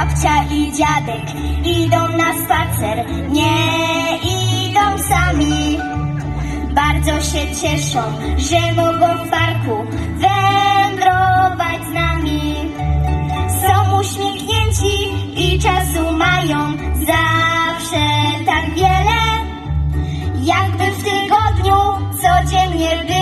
Babcia i dziadek idą na spacer, nie idą sami. Bardzo się cieszą, że mogą w parku wędrować z nami. Są uśmiechnięci i czasu mają zawsze tak wiele. Jakby w tygodniu codziennie były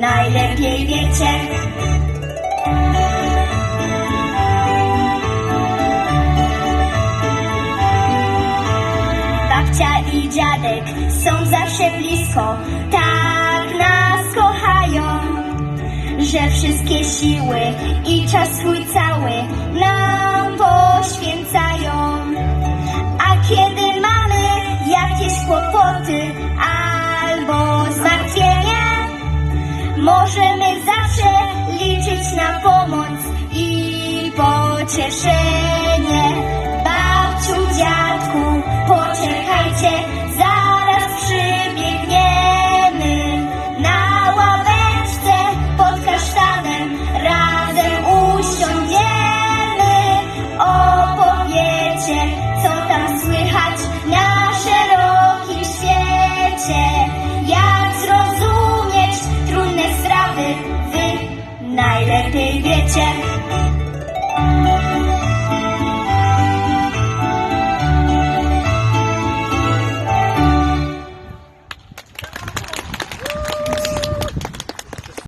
najlepiej wiecie. Babcia i dziadek są zawsze blisko, tak nas kochają, że wszystkie siły i czas swój cały nam poświęcają. możemy zawsze liczyć na pomoc i pocieszenie. Naylep gece